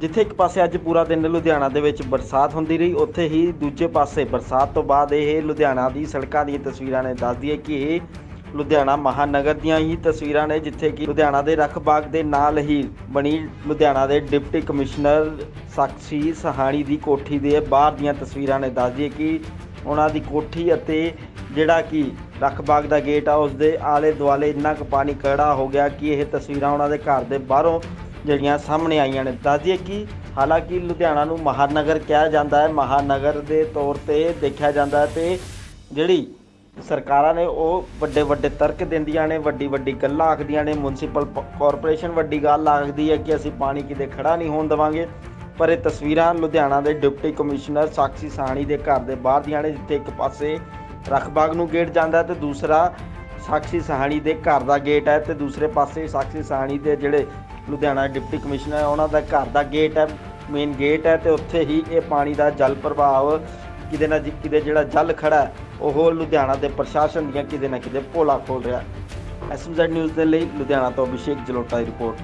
ਜਿੱਥੇ ਇੱਕ ਪਾਸੇ ਅੱਜ ਪੂਰਾ ਦਿਨ ਲੁਧਿਆਣਾ ਦੇ ਵਿੱਚ ਬਰਸਾਤ ਹੁੰਦੀ ਰਹੀ, ਉੱਥੇ ਹੀ ਦੂਜੇ ਪਾਸੇ ਬਰਸਾਤ ਤੋਂ ਬਾਅਦ ਇਹ ਲੁਧਿਆਣਾ ਦੀ ਸੜਕਾਂ ਦੀਆਂ ਤਸਵੀਰਾਂ ਨੇ ਦੱਸਦੀ ਹੈ ਕਿ ਇਹ ਲੁਧਿਆਣਾ ਮਹਾਨਗਰ ਦੀਆਂ ਹੀ ਤਸਵੀਰਾਂ ਨੇ, ਜਿੱਥੇ ਕਿ ਲੁਧਿਆਣਾ ਦੇ ਰੱਖ ਬਾਗ ਦੇ ਨਾਲ ਹੀ ਬਣੀ ਲੁਧਿਆਣਾ ਦੇ ਡਿਪਟੀ ਕਮਿਸ਼ਨਰ ਸਾਕਸ਼ੀ ਸਹਾਣੀ ਦੀ ਕੋਠੀ ਦੇ ਬਾਹਰ ਦੀਆਂ ਤਸਵੀਰਾਂ ਨੇ ਦੱਸਦੀ ਹੈ ਕਿ ਉਹਨਾਂ ਦੀ ਕੋਠੀ ਅਤੇ ਜਿਹੜਾ ਕਿ ਰੱਖ ਬਾਗ ਦਾ ਗੇਟ ਆ, ਉਸ ਦੇ ਆਲੇ ਦੁਆਲੇ ਇੰਨਾ ਕੁ ਪਾਣੀ ਖੜਾ ਹੋ ਗਿਆ ਕਿ ਇਹ ਤਸਵੀਰਾਂ ਉਹਨਾਂ ਦੇ ਘਰ ਦੇ ਬਾਹਰੋਂ ਜਿਹੜੀਆਂ ਸਾਹਮਣੇ ਆਈਆਂ ਨੇ। ਦੱਸ ਦਈਏ ਕਿ ਹਾਲਾਂਕਿ ਲੁਧਿਆਣਾ ਨੂੰ ਮਹਾਨਗਰ ਕਿਹਾ ਜਾਂਦਾ ਹੈ। ਮਹਾਨਗਰ ਦੇ ਤੌਰ ਤੇ ਦੇਖਿਆ ਜਾਂਦਾ ਹੈ ਤੇ ਜਿਹੜੀ ਸਰਕਾਰਾਂ ਨੇ ਉਹ ਵੱਡੇ ਵੱਡੇ ਤਰਕ ਦਿੰਦੀਆਂ ਨੇ, ਵੱਡੀ ਵੱਡੀ ਗੱਲਾਂ ਆਖਦੀਆਂ ਨੇ। ਮਿਊਨਿਸਪਲ ਕਾਰਪੋਰੇਸ਼ਨ ਵੱਡੀ ਗੱਲ ਆਖਦੀ ਹੈ ਕਿ ਅਸੀਂ ਪਾਣੀ ਕਿਤੇ ਖੜਾ ਨਹੀਂ ਹੋਣ ਦੇਵਾਂਗੇ। ਪਰ ਇਹ ਤਸਵੀਰਾਂ ਲੁਧਿਆਣਾ ਦੇ ਡਿਪਟੀ ਕਮਿਸ਼ਨਰ ਸਾਕਸ਼ੀ ਸਾਹਣੀ ਦੇ ਘਰ ਦੇ ਬਾਹਰ ਦੀਆਂ ਨੇ, ਜਿੱਥੇ ਇੱਕ ਪਾਸੇ ਰਖਬਾਗ ਨੂੰ ਗੇਟ ਜਾਂਦਾ ਹੈ ਤੇ ਦੂਸਰਾ ਸਾਕਸ਼ੀ ਸਾਹਣੀ ਦੇ ਘਰ ਦਾ ਗੇਟ ਹੈ ਤੇ ਦੂਸਰੇ ਪਾਸੇ ਸਾਕਸ਼ੀ ਸਾਹਣੀ ਦੇ ਜਿਹੜੇ ਲੁਧਿਆਣਾ ਡਿਪਟੀ ਕਮਿਸ਼ਨਰ ਉਹਨਾਂ ਦਾ ਘਰ ਦਾ ਗੇਟ ਹੈ ਮੇਨ ਗੇਟ ਹੈ ਤੇ ਉੱਥੇ ਹੀ ਇਹ ਪਾਣੀ ਦਾ ਜਲ ਪ੍ਰਭਾਵ ਕਿਤੇ ਨਾ ਕਿਤੇ ਜਿਹੜਾ ਜਲ ਖੜਾ ਉਹ ਲੁਧਿਆਣਾ ਦੇ ਪ੍ਰਸ਼ਾਸਨ ਦੀਆਂ ਕਿਤੇ ਨਾ ਕਿਤੇ ਪੋਲਾ ਖੋਲ ਰਿਹਾ ਹੈ। ਐਸਐਮਜ਼ੈਡ ਨਿਊਜ਼ ਦੇ ਲਈ ਲੁਧਿਆਣਾ ਤੋਂ ਅਭਿਸ਼ੇਕ ਜਲੋਟਾ ਦੀ ਰਿਪੋਰਟ।